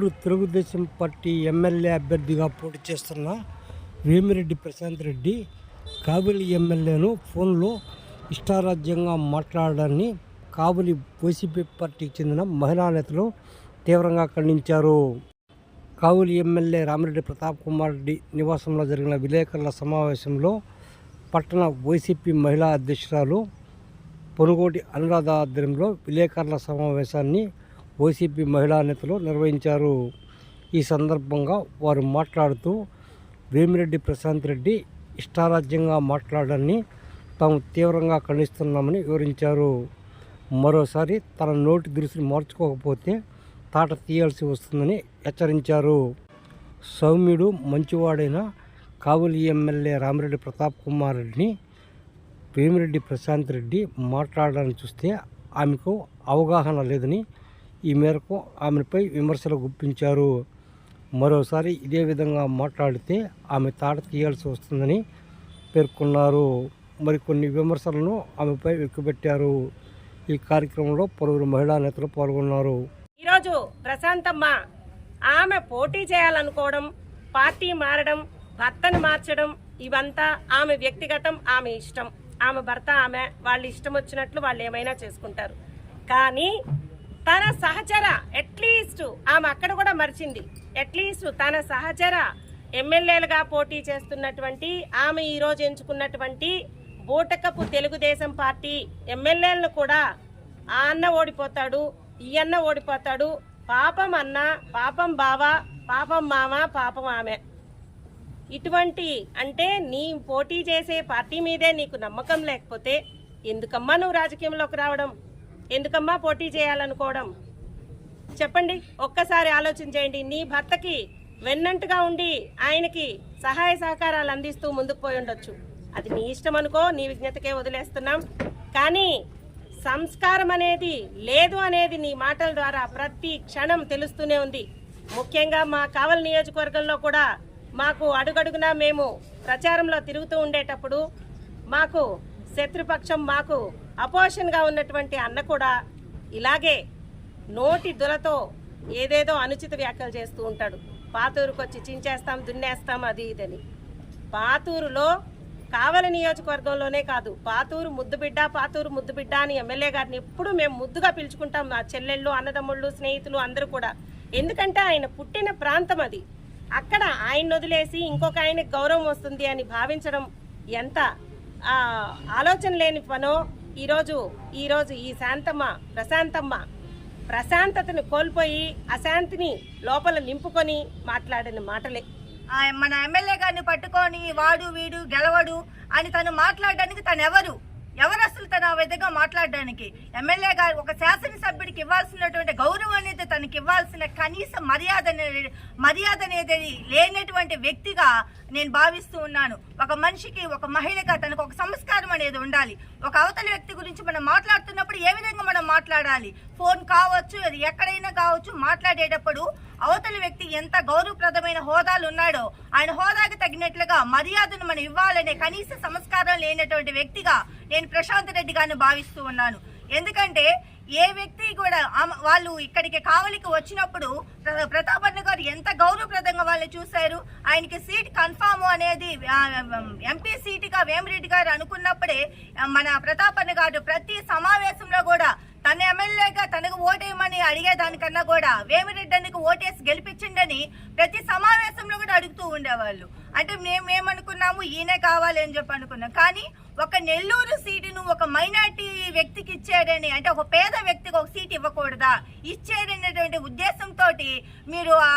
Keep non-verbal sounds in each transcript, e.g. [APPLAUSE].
Nellore Telugu Desam party MLA అభ్యర్థిగా పోటీ చేస్తున్న వేమిరెడ్డి ప్రశాంత్ రెడ్డి కాబలి ఎమ్మెల్యేను ఫోన్లో ఇష్టారాజ్యంగా మాట్లాడడాన్ని కాబలి వైసీపీ పార్టీకి చెందిన మహిళా నేతలు తీవ్రంగా ఖండించారు. కావులి ఎమ్మెల్యే రామిరెడ్డి ప్రతాప్ కుమార్ రెడ్డి నివాసంలో జరిగిన విలేకరుల సమావేశంలో పట్టణ వైసీపీ మహిళా అధ్యక్షురాలు పొనుగోటి అనురాధ ఆధ్వర్యంలో విలేకరుల సమావేశాన్ని వైసీపీ మహిళా నేతలు నిర్వహించారు. ఈ సందర్భంగా వారు మాట్లాడుతూ వేమిరెడ్డి ప్రశాంత్ రెడ్డి ఇష్టారాజ్యంగా మాట్లాడని తాము తీవ్రంగా ఖండిస్తున్నామని వివరించారు. మరోసారి తన నోటి దురుసుని మార్చుకోకపోతే తాట తీయాల్సి వస్తుందని హెచ్చరించారు. సౌమ్యుడు మంచివాడైన కావులి ఎమ్మెల్యే రామిరెడ్డి ప్రతాప్ కుమార్ రెడ్డిని వేమిరెడ్డి ప్రశాంత్ రెడ్డి మాట్లాడాలని చూస్తే ఆమెకు అవగాహన లేదని ఈ మేరకు ఆమెపై విమర్శలు గుప్పించారు. మరోసారి ఇదే విధంగా మాట్లాడితే ఆమె తాట తీయాల్సి వస్తుందని పేర్కొన్నారు. మరికొన్ని విమర్శలను ఆమెపై వెక్కుబెట్టారు ఈ కార్యక్రమంలో పలువురు మహిళా నేతలు పాల్గొన్నారు. ఈరోజు ప్రశాంతమ్మ ఆమె పోటీ చేయాలనుకోవడం పార్టీ మారడం భర్తను మార్చడం ఇవంతా ఆమె వ్యక్తిగతం ఆమె ఇష్టం. ఆమె భర్త ఆమె వాళ్ళు ఇష్టం వచ్చినట్లు వాళ్ళు ఏమైనా చేసుకుంటారు. కానీ తన సహచర అట్లీస్ట్ ఆమె అక్కడ కూడా మర్చింది. అట్లీస్ట్ తన సహచర ఎమ్మెల్యేలుగా పోటీ చేస్తున్నటువంటి ఆమె ఈరోజు ఎంచుకున్నటువంటి బూటకపు తెలుగుదేశం పార్టీ ఎమ్మెల్యేలను కూడా ఆ అన్న ఓడిపోతాడు ఈ అన్న ఓడిపోతాడు. పాపం అన్న పాపం బావ పాపం మామ పాపం ఆమె. ఇటువంటి అంటే నీ పోటీ చేసే పార్టీ మీదే నీకు నమ్మకం లేకపోతే ఎందుకమ్మా నువ్వు రాజకీయంలోకి రావడం? ఎందుకమ్మా పోటీ చేయాలనుకోవడం? చెప్పండి ఒక్కసారి ఆలోచన చేయండి. నీ భర్తకి వెన్నంటుగా ఉండి ఆయనకి సహాయ సహకారాలు అందిస్తూ ముందుకు పోయి ఉండొచ్చు. అది నీ ఇష్టం అనుకో నీ విజ్ఞతకే వదిలేస్తున్నాం. కానీ సంస్కారం అనేది లేదు అనేది నీ మాటల ద్వారా ప్రతి క్షణం తెలుస్తూనే ఉంది. ముఖ్యంగా మా కావల్ నియోజకవర్గంలో కూడా మాకు అడుగడుగునా మేము ప్రచారంలో తిరుగుతూ ఉండేటప్పుడు మాకు శత్రుపక్షం మాకు అపోషన్గా ఉన్నటువంటి అన్న కూడా ఇలాగే నోటి దులతో ఏదేదో అనుచిత వ్యాఖ్యలు చేస్తూ ఉంటాడు. పాతూరుకు వచ్చి చించేస్తాం దున్నేస్తాం అది ఇదని. పాతూరులో కావల నియోజకవర్గంలోనే కాదు పాతూరు ముద్దుబిడ్డ పాతూరు ముద్దుబిడ్డ అని ఎమ్మెల్యే గారిని ఎప్పుడు మేము ముద్దుగా పిలుచుకుంటాం నా చెల్లెళ్ళు అన్నదమ్ముళ్ళు స్నేహితులు అందరూ కూడా. ఎందుకంటే ఆయన పుట్టిన ప్రాంతం అది. అక్కడ ఆయన వదిలేసి ఇంకొక ఆయనకి గౌరవం వస్తుంది అని భావించడం ఎంత ఆలోచన లేని పనో ఈరోజు ఈరోజు ఈ శాంతమ్మ ప్రశాంతమ్మ ప్రశాంతతను కోల్పోయి అశాంతిని లోపల నింపుకొని మాట్లాడిన మాటలే. ఆ మన ఎమ్మెల్యే గారిని పట్టుకొని వాడు వీడు గెలవడు అని తను మాట్లాడడానికి తను ఎవరు ఎవరు అసలు తన ఆ విధంగా మాట్లాడడానికి. ఎమ్మెల్యే గారు ఒక శాసనసభ్యుడికి ఇవ్వాల్సినటువంటి గౌరవం అనేది తనకి ఇవ్వాల్సిన కనీస మర్యాద అనేది మర్యాద అనేది లేనటువంటి వ్యక్తిగా నేను భావిస్తూ ఉన్నాను. ఒక మనిషికి ఒక మహిళగా తనకు ఒక సంస్కారం అనేది ఉండాలి. ఒక అవతల వ్యక్తి గురించి మనం మాట్లాడుతున్నప్పుడు ఏ విధంగా మనం మాట్లాడాలి? ఫోన్ కావచ్చు అది ఎక్కడైనా కావచ్చు మాట్లాడేటప్పుడు అవతలి వ్యక్తి ఎంత గౌరవప్రదమైన హోదాలు ఉన్నాడో ఆయన హోదాకి తగినట్లుగా మర్యాదను మనం ఇవ్వాలనే కనీస సంస్కారం లేనటువంటి వ్యక్తిగా నేను ప్రశాంత్ రెడ్డి గారిని భావిస్తూ ఉన్నాను. ఎందుకంటే ఏ వ్యక్తి కూడా వాళ్ళు ఇక్కడికి కావలికి వచ్చినప్పుడు ప్రతాపన్న గారు ఎంత గౌరవప్రదంగా వాళ్ళు చూశారు. ఆయనకి సీట్ కన్ఫామ్ అనేది ఎంపీ సీటుగా వేమిరెడ్డి గారు అనుకున్నప్పుడే మన ప్రతాపన్న గారు ప్రతి సమావేశంలో కూడా తన ఎమ్మెల్యేగా తనకు ఓటేయమని అడిగేదానికన్నా కూడా వేమిరెడ్డికి ఓటేసి గెలిపించిండని ప్రతి సమావేశంలో కూడా అడుగుతూ ఉండేవాళ్ళు. అంటే మేము ఏమనుకున్నాము ఈయనే కావాలి అని చెప్పి అనుకున్నాం. కానీ ఒక నెల్లూరు సీటును ఒక మైనార్టీ వ్యక్తికి ఇచ్చారని అంటే ఒక పేద వ్యక్తికి ఒక సీట్ ఇవ్వకూడదా? ఇచ్చారనేటువంటి ఉద్దేశంతో మీరు ఆ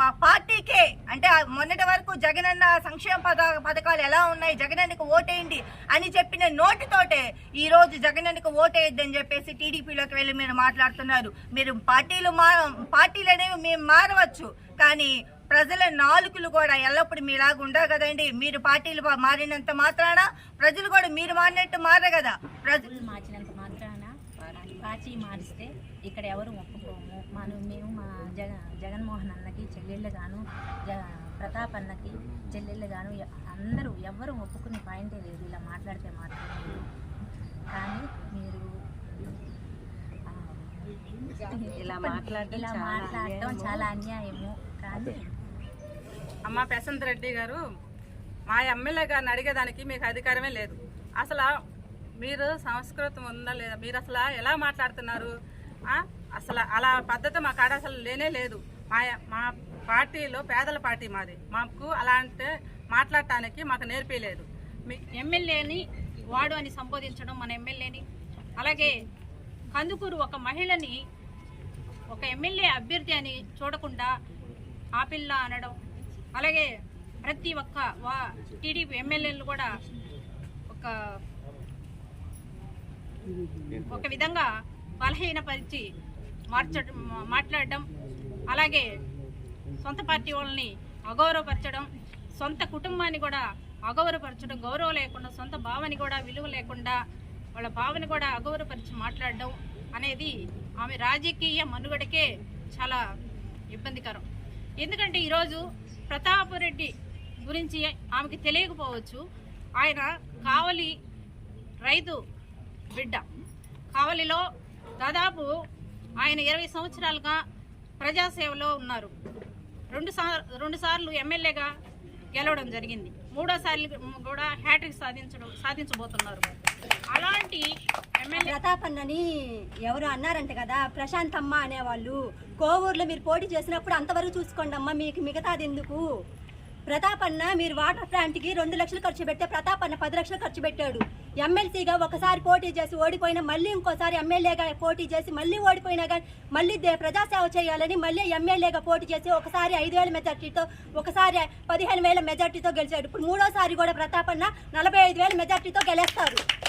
మా పార్టీకే అంటే మొన్నటి వరకు జగనన్న సంక్షేమ పథ పథకాలు ఎలా ఉన్నాయి జగనన్నకు ఓటేయండి అని చెప్పిన నోటితోటే ఈ రోజు జగనన్నకు ఓటేయద్దని చెప్పేసి టీడీపీలోకి వెళ్ళి మీరు మాట్లాడుతున్నారు. మీరు పార్టీలు మా పార్టీలు అనేవి మేము మారవచ్చు కానీ ప్రజల నాలుకలు కూడా ఎల్లప్పుడు మీలాగా ఉండవు కదండి. మీరు పార్టీలు మారినంత మాత్రాన ప్రజలు కూడా మీరు మారినట్టు మారరు కదా. ప్రజలు రోజులు మార్చినంత మాత్రాన పార్టీ మారిస్తే ఇక్కడ ఎవరు ఒప్పుకోము. మనం మేము మా జగ జగన్మోహన్ అన్నకి చెల్లెళ్ళు గాను జ ప్రతాప్ అన్నకి చెల్లెళ్ళు గాను అందరూ ఎవ్వరు ఒప్పుకునే పాయింటే లేదు. ఇలా మాట్లాడితే మాత్రం కానీ మీరు ఇలా మాట్లాడటం చాలా అన్యాయము? కానీ అమ్మ ప్రశాంత్ రెడ్డి గారు మా ఎమ్మెల్యే గారిని అడిగేదానికి మీకు అధికారమే లేదు. అసలు మీరు సంస్కృతం ఉందా లేదా? మీరు అసలు ఎలా మాట్లాడుతున్నారు? అసలు అలా పద్ధతి మా కాడ అసలు లేనే లేదు. మా మా పార్టీలో పేదల పార్టీ మాది. మాకు అలాంటి మాట్లాడటానికి మాకు నేర్పించలేదు మీ ఎమ్మెల్యేని వాడు అని సంబోధించడం మన ఎమ్మెల్యేని. అలాగే కందుకూరు ఒక మహిళని ఒక ఎమ్మెల్యే అభ్యర్థి అని చూడకుండా ఆ పిల్ల అనడం అలాగే ప్రతి ఒక్క వా టీడీపీ ఎమ్మెల్యేలు కూడా ఒక ఒక విధంగా బలహీనపరిచి మార్చడం మాట్లాడడం అలాగే సొంత పార్టీ వాళ్ళని అగౌరవపరచడం సొంత కుటుంబాన్ని కూడా అగౌరవపరచడం గౌరవం లేకుండా సొంత భావని కూడా విలువ లేకుండా వాళ్ళ భావని కూడా అగౌరవపరిచి మాట్లాడడం అనేది ఆమె రాజకీయ మనుగడకే చాలా ఇబ్బందికరం. ఎందుకంటే ఈరోజు ప్రతాపరెడ్డి గురించి ఆమెకి తెలియకపోవచ్చు. ఆయన కావలి రైతు బిడ్డ. కావలిలో దాదాపు ఆయన ఇరవై సంవత్సరాలుగా ప్రజాసేవలో ఉన్నారు. రెండు సార్ రెండు సార్లు ఎమ్మెల్యేగా గెలవడం జరిగింది. మూడోసార్లు కూడా హ్యాట్రిక్ సాధించడం సాధించబోతున్నారు. అలాంటి ప్రతాపన్నని ఎవరు అన్నారంట కదా ప్రశాంతమ్మ అనేవాళ్ళు. కోవూరులో మీరు పోటీ చేసినప్పుడు అంతవరకు చూసుకోండి అమ్మ మీకు మిగతాది ఎందుకు? ప్రతాపన్న మీరు వాటర్ ప్లాంట్కి రెండు లక్షలు ఖర్చు పెడితే ప్రతాపన్న పది లక్షలు ఖర్చు పెట్టాడు. ఎమ్మెల్సీగా ఒకసారి పోటీ చేసి ఓడిపోయినా మళ్ళీ ఇంకోసారి ఎమ్మెల్యేగా పోటీ చేసి మళ్ళీ ఓడిపోయినా కానీ మళ్ళీ దే- ప్రజాసేవ చేయాలని మళ్ళీ ఎమ్మెల్యేగా పోటీ చేసి ఒకసారి ఐదు వేల మెజార్టీతో ఒకసారి పదిహేను వేల మెజార్టీతో గెలిచాడు. ఇప్పుడు మూడోసారి కూడా ప్రతాపన్న నలభై ఐదు వేల మెజార్టీతో గెలుస్తారు.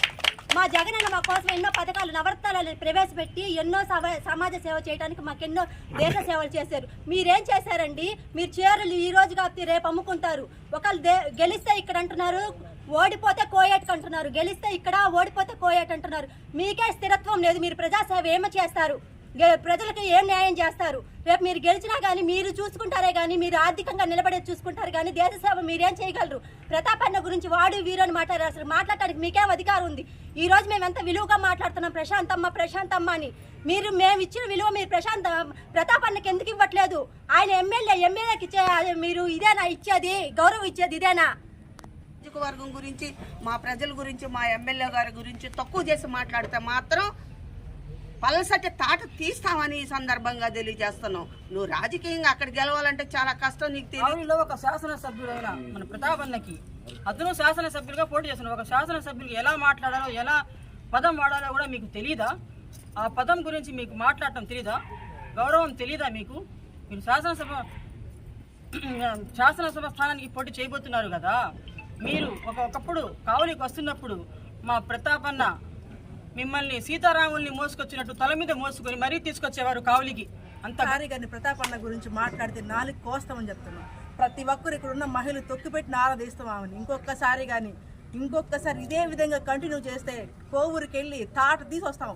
మా జగనన్న మా కోసం ఎన్నో పథకాలు నవరత్నాలను ప్రవేశపెట్టి ఎన్నో సమాజ సేవ చేయడానికి మాకెన్నో దేశ సేవలు చేశారు. మీరేం చేశారండి? మీరు చీరలు ఈ రోజు కాబట్టి రేపు అమ్ముకుంటారు. ఒకళ్ళు దే- గెలిస్తే ఇక్కడ అంటున్నారు ఓడిపోతే కోయేట్ అంటున్నారు. గెలిస్తే ఇక్కడ ఓడిపోతే కోయేట్ అంటున్నారు. మీకే స్థిరత్వం లేదు. మీరు ప్రజాసేవ ఏమి చేస్తారు? ప్రజలకు ఏం న్యాయం చేస్తారు? రేపు మీరు గెలిచినా కానీ మీరు చూసుకుంటారే కానీ మీరు ఆర్థికంగా నిలబడే చూసుకుంటారు కానీ దేశ సేవ మీరేం చేయగలరు? ప్రతాపన్న గురించి వాడు వీరు అని మాట్లాడారు అసలు. మాట్లాడటానికి మీకేం అధికారం ఉంది? ఈ రోజు మేము ఎంత విలువగా మాట్లాడుతున్నాం. ప్రశాంతమ్మ ప్రశాంతమ్మ అని. మీరు మేము ఇచ్చిన విలువ మీరు ప్రశాంత ప్రతాపన్నకి ఎందుకు ఇవ్వట్లేదు? ఆయన ఎమ్మెల్యే ఎమ్మెల్యేకి ఇచ్చే మీరు ఇదేనా ఇచ్చేది? గౌరవం ఇచ్చేది ఇదేనా? నియోజకవర్గం గురించి మా ప్రజల గురించి మా ఎమ్మెల్యే గారి గురించి తక్కువ చేసి మాట్లాడితే మాత్రం పలసటి తాట తీస్తామని ఈ సందర్భంగా తెలియజేస్తున్నావు. నువ్వు రాజకీయంగా అక్కడ గెలవాలంటే చాలా కష్టం నీకు తెలియదు ఒక శాసనసభ్యుడైన మన ప్రతాపన్నకి అతను శాసనసభ్యులుగా పోటీ చేస్తున్నారు ఒక శాసనసభ్యులకి ఎలా మాట్లాడాలో ఎలా పదం వాడాలో కూడా మీకు తెలియదా ఆ పదం గురించి మీకు మాట్లాడటం తెలీదా? గౌరవం తెలీదా మీకు? మీరు శాసనసభ [CLEARS THROAT] శాసనసభ స్థానానికి పోటీ చేయబోతున్నారు కదా. మీరు ఒక ఒకప్పుడు కావలికి వస్తున్నప్పుడు మా ప్రతాపన్న మిమ్మల్ని సీతారాముల్ని మోసుకొచ్చినట్టు తల మీద మోసుకొని మరీ తీసుకొచ్చేవారు కావులికి అంత సారి గారిని ప్రతాపన్న గురించి మాట్లాడితే నాలుగు కోస్తామని చెప్తున్నాం. ప్రతి ఒక్కరు ఇక్కడ ఉన్న మహిళలు తొక్కిపెట్టిన నారదీస్తాం ఆమెను. ఇంకొకసారి కానీ ఇంకొకసారి ఇదే విధంగా కంటిన్యూ చేస్తే కోవూరికి వెళ్ళి తాట తీసి వస్తాం